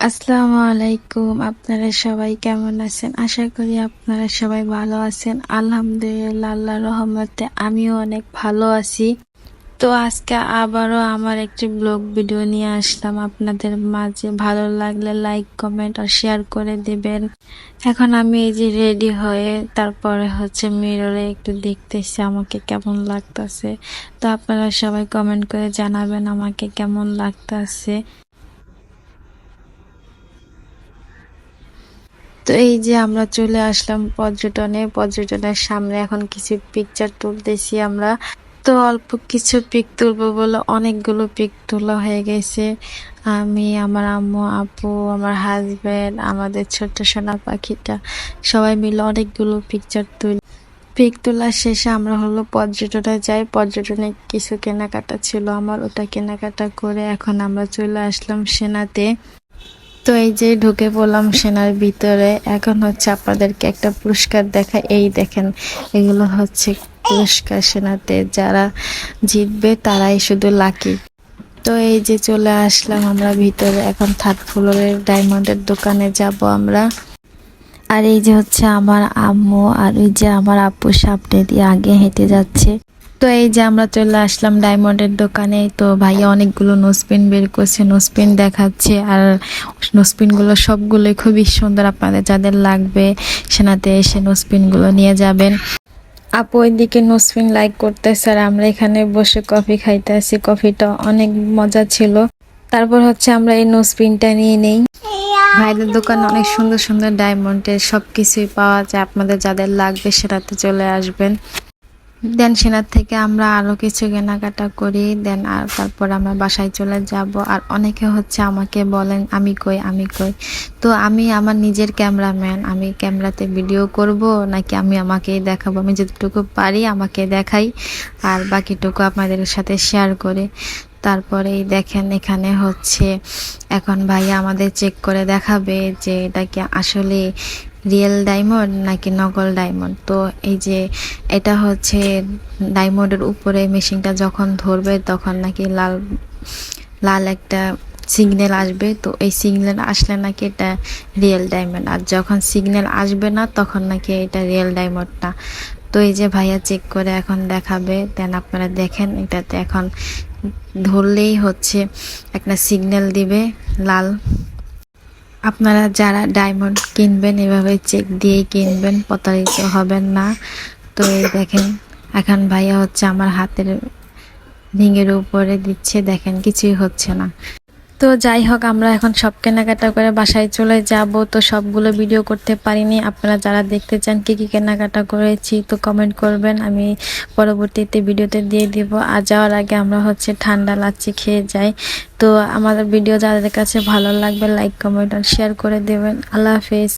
আসসালামু আলাইকুম আপনারা সবাই কেমন আছেন? আশা করি আপনারা সবাই ভালো আছেন। আলহামদুলিল্লাহ, আল্লাহ রহমতে আমিও অনেক ভালো আছি। তো আজকে আবারও আমার একটি ব্লগ ভিডিও নিয়ে আসলাম। আপনাদের মাঝে ভালো লাগলে লাইক, কমেন্ট আর শেয়ার করে দিবেন। এখন আমি এই যে রেডি হয়ে তারপরে হচ্ছে মিররে একটু দেখতেছি আমাকে কেমন লাগতেছে। তো আপনারা সবাই কমেন্ট করে জানাবেন আমাকে কেমন লাগতেছে। তো এই যে আমরা চলে আসলাম পর্যটনে, পর্যটনের সামনে এখন কিছু পিকচার তুলতেছি আমরা। তো অল্প কিছু পিক তুলবো বলে অনেকগুলো পিক তোলা হয়ে গেছে। আমি, আমার আম্মু, আপু, আমার হাজব্যান্ড আমাদের ছোট্ট সোনা পাখিটা, সবাই মিলে অনেকগুলো পিকচার তুলি পিক তোলার শেষে আমরা হলো পর্যটনে যাই। পর্যটনে কিছু কেনাকাটা ছিল আমার, ওটা কেনাকাটা করে এখন আমরা চলে আসলাম সেনাতে। তো এই যে ঢুকে পড়লাম সেনার ভিতরে, এখন হচ্ছে আপনাদেরকে একটা পুরস্কার দেখা এই দেখেন, এগুলো হচ্ছে পুরস্কার সেনাতে। যারা জিতবে, তারাই শুধু লাকি। তো এই যে চলে আসলাম আমরা ভিতরে, এখন থার্ড ফ্লোরের ডায়মন্ডের দোকানে যাব আমরা। আর এই যে হচ্ছে আমার আম্মু, আর এই যে আমার আপু সামনে দিয়ে আগে হেঁটে যাচ্ছে। তো এই যে আমরা চলে আসলাম ডায়মন্ডের দোকানে, তো ভাইয়া অনেকগুলো নোসপিন বের করছে, নোসপিন দেখাচ্ছে, আর নোসপিনগুলো সবগুলোই খুবই সুন্দর আপনাদের যাদের লাগবে সেনাতে এসে নোসপিনগুলো নিয়ে যাবেন। আপু ওইদিকে নোসপিন লাইক করতেছে, আর আমরা এখানে বসে কফি খাইতে আসি কফিটা অনেক মজা ছিল। তারপর হচ্ছে আমরা এই নোসপিনটা নিয়ে নেই। ভাইদের দোকানে অনেক সুন্দর সুন্দর ডায়মন্ডের সব কিছুই পাওয়া যায়। আপনাদের যাদের লাগবে সেটাতে চলে আসবেন। দেন সেনার থেকে আমরা আরও কিছু কেনাকাটা করি, দেন আর তারপর আমরা বাসায় চলে যাব। আর অনেকে হচ্ছে আমাকে বলেন, আমি কই আমি কই? তো আমি আমার নিজের ক্যামেরাম্যান, আমি ক্যামেরাতে ভিডিও করব, নাকি আমি আমাকেই দেখাবো? আমি যতটুকু পারি আমাকে দেখাই, আর বাকিটুকু আপনাদের সাথে শেয়ার করে। তারপরেই দেখেন এখানে হচ্ছে, এখন ভাইয়া আমাদের চেক করে দেখাবে যে এটা কি আসলে রিয়েল ডায়মন্ড নাকি নকল ডায়মন্ড তো এই যে এটা হচ্ছে ডায়মন্ডের উপরে মেশিনটা যখন ধরবে তখন নাকি লাল লাল একটা সিগন্যাল আসবে। তো এই সিগন্যাল আসলে নাকি এটা রিয়েল ডায়মন্ড আর যখন সিগন্যাল আসবে না তখন নাকি এটা রিয়েল ডায়মন্ড না তো এই যে ভাইয়া চেক করে এখন দেখাবে দেন আপনারা দেখেন এটাতে এখন ধরলেই হচ্ছে একটা সিগন্যাল দিবে লাল। আপনারা যারা ডায়মন্ড কিনবেন, এভাবে চেক দিয়ে কিনবেন, প্রতারিত হবেন না। তো এই দেখেন, এখন ভাইয়া হচ্ছে আমার হাতের রিঙের উপরে দিচ্ছে, দেখেন কিছুই হচ্ছে না। তো যাই হোক, আমরা এখন সব কেনাকাটা করে বাসায় চলে যাব। তো সবগুলো ভিডিও করতে পারিনি। আপনারা যারা দেখতে চান কি কি কেনাকাটা করেছি, তো কমেন্ট করবেন। আমি পরবর্তীতে ভিডিওতে দিয়ে দিব। আর যাওয়ার আগে আমরা হচ্ছে ঠান্ডা লাচ্ছি খেয়ে যাই। তো আমাদের ভিডিও যাদের কাছে ভালো লাগবে লাইক কমেন্ট আর শেয়ার করে দেবেন। আল্লাহ হাফেজ।